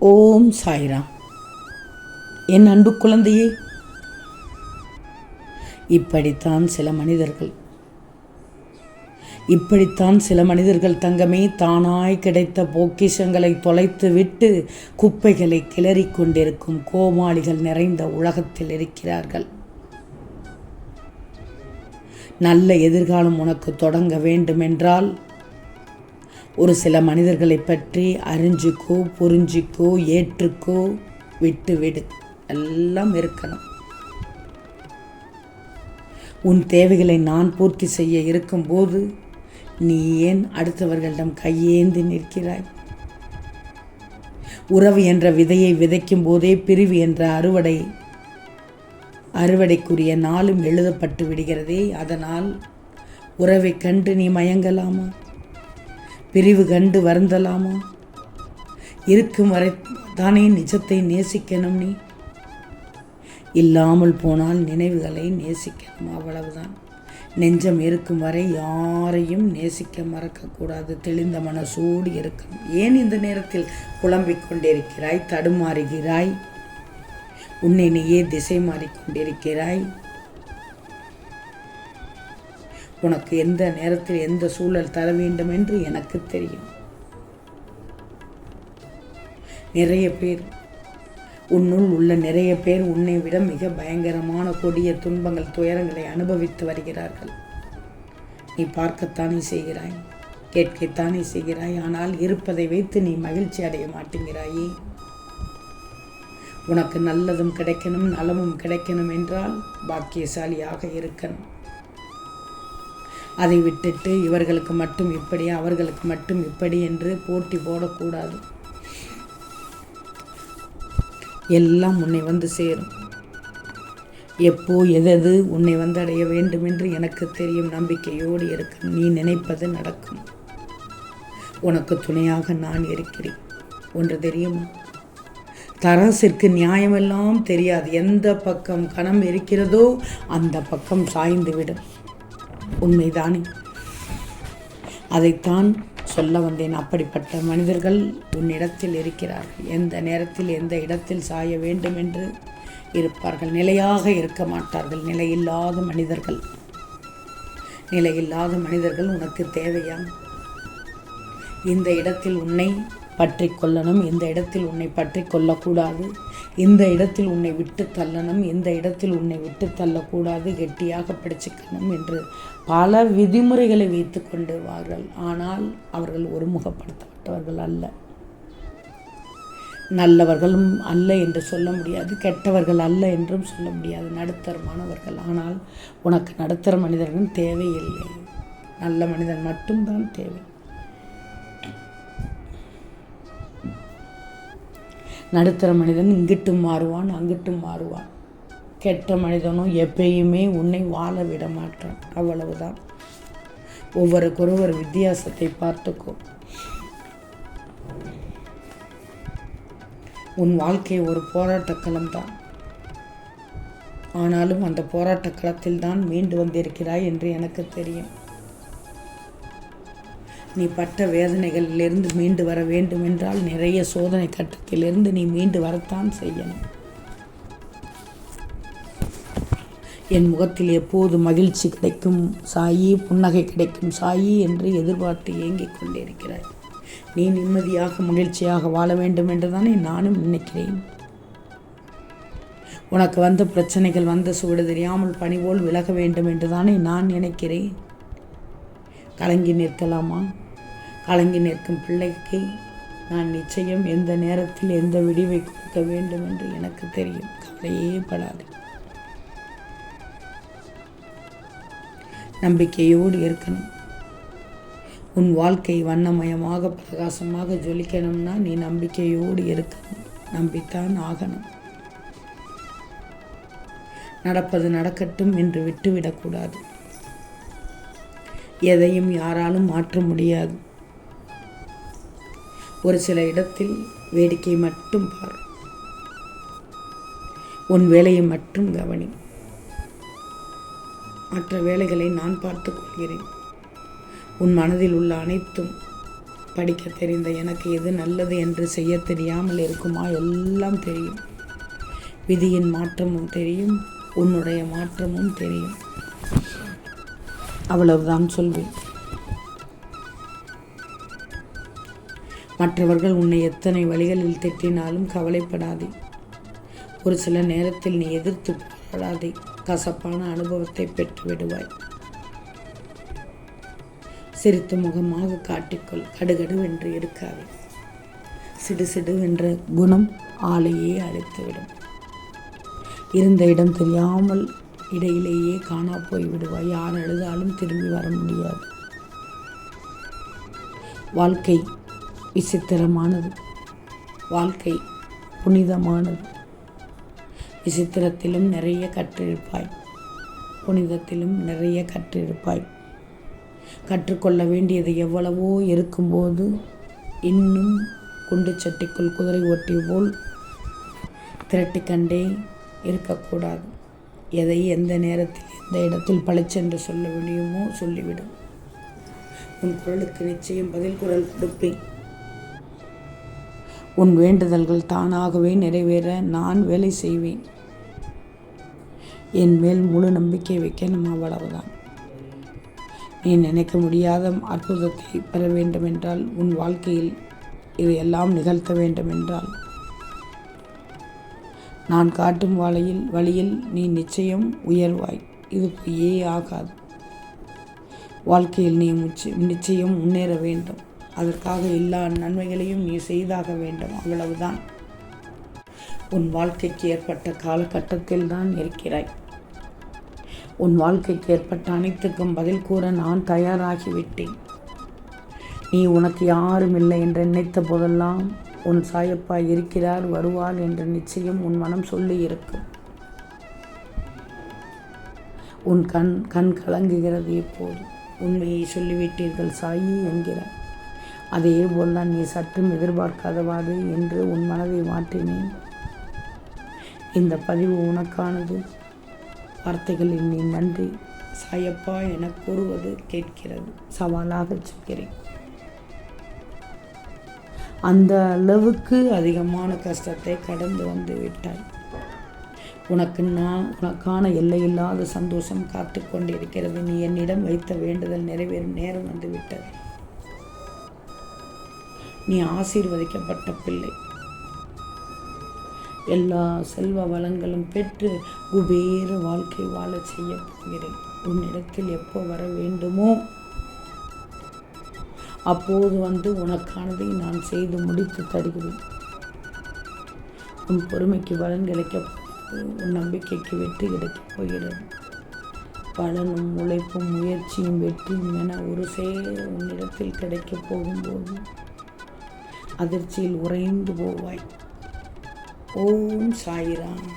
ஓம் சாய்ராம். என் அன்பு குழந்தையே இப்படித்தான் சில மனிதர்கள் இப்படித்தான் சில மனிதர்கள் தங்கமே தானாய் கிடைத்த பொக்கிஷங்களை தொலைத்து விட்டு குப்பைகளை கிளறி கொண்டிருக்கும் கோமாளிகள் நிறைந்த உலகத்தில் இருக்கிறார்கள். நல்ல எதிர்காலம் உனக்கு தொடங்க வேண்டுமென்றால் ஒரு சில மனிதர்களை பற்றி அறிஞ்சிக்கோ புரிஞ்சிக்கோ ஏற்றுக்கோ விட்டு விடு எல்லாம் இருக்கணும். உன் தேவைகளை நான் பூர்த்தி செய்ய இருக்கும்போது நீ ஏன் அடுத்தவர்களிடம் கையேந்தி நிற்கிறாய்? உறவு என்ற விதையை விதைக்கும் போதே பிரிவு என்ற அறுவடை அறுவடைக்குரிய நாளும் எழுதப்பட்டு விடுகிறதே. அதனால் உறவை கண்டு நீ மயங்கலாமா? பிரிவு கண்டு வருந்தலாமா? இருக்கும் வரை தானே நிஜத்தை நேசிக்கணும் நீ. இல்லாமல் போனால் நினைவுகளை நேசிக்கணும் அவ்வளவுதான். நெஞ்சம் இருக்கும் வரை யாரையும் நேசிக்க மறக்கக்கூடாது. தெளிந்த மனசோடு இருக்கணும். ஏன் இந்த நேரத்தில் புலம்பிக் கொண்டிருக்கிறாய்? தடுமாறுகிறாய்? உன்னை நீயே திசை மாறிக்கொண்டிருக்கிறாய் உனக்கு எந்த நேரத்தில் எந்த சூழல் தர வேண்டும் என்று எனக்கு தெரியும். நிறைய பேர் உன்னுள் உள்ள நிறைய பேர் உன்னை விட மிக பயங்கரமான கொடிய துன்பங்கள் துயரங்களை அனுபவித்து வருகிறார்கள். நீ பார்க்கத்தானே செய்கிறாய்? கேட்கத்தானே செய்கிறாய்? ஆனால் இருப்பதை வைத்து நீ மகிழ்ச்சி அடைய மாட்டேங்கிறாயே. உனக்கு நல்லதும் கிடைக்கணும் நலமும் கிடைக்கணும் என்றால் பாக்கியசாலியாக இருக்கணும். அதை விட்டுட்டு இவர்களுக்கு மட்டும் இப்படி அவர்களுக்கு மட்டும் இப்படி என்று போட்டி போடக்கூடாது. எல்லாம் உன்னை வந்து சேரும். எப்போ எதது உன்னை வந்தடைய வேண்டும் என்று எனக்கு தெரியும். நம்பிக்கையோடு இருக்கும் நீ நினைப்பது நடக்கும். உனக்கு துணையாக நான் இருக்கிறேன். ஒன்று தெரியுமா? தரசிற்கு நியாயமெல்லாம் தெரியாது. எந்த பக்கம் கணம் இருக்கிறதோ அந்த பக்கம் சாய்ந்து விடும் உண்மைதானே? அதைத்தான் சொல்ல வந்தேன். அப்படிப்பட்ட மனிதர்கள் உன்னிடத்தில் இருக்கிறார்கள். எந்த நேரத்தில் எந்த இடத்தில் சாய வேண்டும் என்று இருப்பார்கள். நிலையாக இருக்க மாட்டார்கள். நிலையில்லாத மனிதர்கள். நிலையில்லாத மனிதர்கள் உனக்கு தேவையா? இந்த இடத்தில் உன்னை பற்றி கொள்ளணும். இந்த இடத்தில் உன்னை பற்றி கொள்ளக்கூடாது. இந்த இடத்தில் உன்னை விட்டு தள்ளணும் இந்த இடத்தில் உன்னை விட்டு தள்ளக்கூடாது கெட்டியாக பிடிச்சிக்கணும் என்று பல விதிமுறைகளை வைத்து கொண்டுவார்கள் ஆனால் அவர்கள் ஒருமுகப்படுத்தப்பட்டவர்கள் அல்ல. நல்லவர்களும் அல்ல என்று சொல்ல முடியாது கெட்டவர்கள் அல்ல என்றும் சொல்ல முடியாது நடுத்தரமானவர்கள் ஆனால் உனக்கு நடுத்தர மனிதர்கள் தேவையில்லை. நல்ல மனிதன் மட்டும்தான் தேவை. நடுத்தர மனிதன் இங்கிட்டும் மாறுவான் அங்கிட்டும் மாறுவான். கெட்ட மனிதனும் எப்பயுமே உன்னை வாழ விட மாட்டான். அவ்வளவுதான். ஒவ்வொருக்கொருவர் வித்தியாசத்தை பார்த்துக்கோ. உன் வாழ்க்கை ஒரு போராட்டக்களம் தான் ஆனாலும் அந்த போராட்ட களத்தில் தான் மீண்டு வந்திருக்கிறாய் என்று எனக்கு தெரியும். நீ பட்ட வேதனைகளிலிருந்து மீண்டு வர வேண்டும் என்றால் நிறைய சோதனை கட்டத்திலிருந்து நீ மீண்டு வரத்தான் செய்யணும். என் முகத்தில் எப்போது மகிழ்ச்சி கிடைக்கும்? சாயி புன்னகை கிடைக்கும். சாயி என்று எதிர்பார்த்து ஏங்கிக் கொண்டிருக்கிறாய் நீ நிம்மதியாக மகிழ்ச்சியாக வாழ வேண்டும் என்று தானே நானும் நினைக்கிறேன். உனக்கு வந்த பிரச்சனைகள் வந்த சூடு தெரியாமல் பணிபோல் விலக வேண்டும் என்று தானே நான் நினைக்கிறேன். கலங்கி நிற்கலாமா? கலங்கி நிற்கும் பிள்ளைக்கு நான் நிச்சயம் எந்த நேரத்தில் எந்த விடிவை கொடுக்க வேண்டும் என்று எனக்கு தெரியும். கவலையே படாது. நம்பிக்கையோடு இருக்கணும். உன் வாழ்க்கை வண்ணமயமாக பிரகாசமாக ஜொலிக்கணும்னா நீ நம்பிக்கையோடு இருக்கணும். நம்பித்தான் ஆகணும். நடப்பது நடக்கட்டும் என்று விட்டுவிடக்கூடாது. எதையும் யாராலும் மாற்ற முடியாது. ஒரு சில இடத்தில் வேடிக்கை மட்டும் பார். உன் வேலையை மட்டும் கவனி. மற்ற வேலைகளை நான் பார்த்துக் கொள்கிறேன். உன் மனதில் உள்ள அனைத்தும் படிக்க தெரிந்த எனக்கு எது நல்லது என்று செய்ய தெரியாமல் இருக்குமா? எல்லாம் தெரியும். விதியின் மாற்றமும் தெரியும். உன்னுடைய மாற்றமும் தெரியும். அவ்வளவுதான் சொல்வேன். மற்றவர்கள் உன்னை எத்தனை வழிகளில் திட்டினாலும் கவலைப்படாதே. ஒரு சில நேரத்தில் நீ எதிர்த்து போராடாதே. கசப்பான அனுபவத்தை பெற்று விடுவாய். சிரித்து முகமாக காட்டிக்கொள். கடுகடுவென்று இருக்காது. சிடு சிடுவென்ற குணம் ஆளையே அழைத்துவிடும். இருந்த இடம் தெரியாமல் இடையிலேயே காணா போய் விடுவாய். யார் அழுதாலும் திரும்பி வர முடியாது. வாழ்க்கை விசித்திரமானது. வாழ்க்கை புனிதமானது. விசித்திரத்திலும் நிறைய கற்றிருப்பாய். புனிதத்திலும் நிறைய கற்றிருப்பாய். கற்றுக்கொள்ள வேண்டியது எவ்வளவோ இருக்கும்போது இன்னும் குண்டு சட்டிக்குள் குதிரை ஓட்டி போல் திரட்டிக்கண்டே இருக்கக்கூடாது. எதை எந்த நேரத்தில் எந்த இடத்தில் பளிச்சென்று சொல்ல முடியுமோ சொல்லிவிடும். உன் குரலுக்கு நிச்சயம் பதில் குரல் கொடுப்பேன். உன் வேண்டுதல்கள் தானாகவே நிறைவேற நான் வேலை செய்வேன். என் மேல் முழு நம்பிக்கை வைக்கணும் அவ்வளவுதான். நீ நினைக்க முடியாத அற்புதத்தை பெற வேண்டுமென்றால் உன் வாழ்க்கையில் இதையெல்லாம் நிகழ்த்த வேண்டுமென்றால் நான் காட்டும் வழியில் வழியில் நீ நிச்சயம் உயர்வாய். இது பொய்யே ஆகாது. வாழ்க்கையில் நீ நிச்சயம் முன்னேற வேண்டும். அதற்காக எல்லா நன்மைகளையும் நீ செய்தாக வேண்டும். அவ்வளவுதான். உன் வாழ்க்கைக்கு ஏற்பட்ட காலகட்டத்தில் தான் இருக்கிறாய். உன் வாழ்க்கைக்கு ஏற்பட்ட அனைத்துக்கும் பதில் கூற நான் தயாராகிவிட்டேன். நீ உனக்கு யாரும் இல்லை என்று நினைத்த போதெல்லாம் உன் சாயப்பா இருக்கிறார் வருவார் என்ற நிச்சயம் உன் மனம் சொல்லி இருக்கும் உன் கண் கண் கலங்குகிறது இப்போது. உண்மையை சொல்லிவிட்டீர்கள் சாயி என்கிறார் அதே போல்தான் நீ சற்றும் எதிர்பார்க்காதவாறு என்று உன் மனதை மாற்றினேன். இந்த பதிவு உனக்கானது. வார்த்தைகளில் நீ நன்றி. சாயப்பா என கூறுவது கேட்கிறது. சவாலாக சொல்கிறேன். அந்த அளவுக்கு அதிகமான கஷ்டத்தை கடந்து வந்து விட்டாய். உனக்கு நான் உனக்கான எல்லையில்லாத சந்தோஷம் காத்து கொண்டிருக்கிறது. நீ என்னிடம் வைத்த வேண்டுதல் நிறைவேறும் நேரம் வந்து விட்டது. நீ ஆசீர்வதிக்கப்பட்ட பிள்ளை. எல்லா செல்வ வளங்களும் பெற்று குபேர வாழ்க்கை வாழ செய்ய போகிறேன். உன்னிடத்தில் எப்போ வர வேண்டுமோ அப்போது வந்து உனக்கானதை நான் செய்து முடித்து தருகிறேன். உன் பொறுமைக்கு பலன் கிடைக்க உன் நம்பிக்கைக்கு வெற்றி கிடைக்கப் போகிறது. பலனும் உழைப்பும் முயற்சியும் வெற்றியும் என ஒரு செயல் உன்னிடத்தில் கிடைக்கப் போகும்போது அதிர்ச்சியில் உறைந்து போவாய். ஓம் சாயிராம்.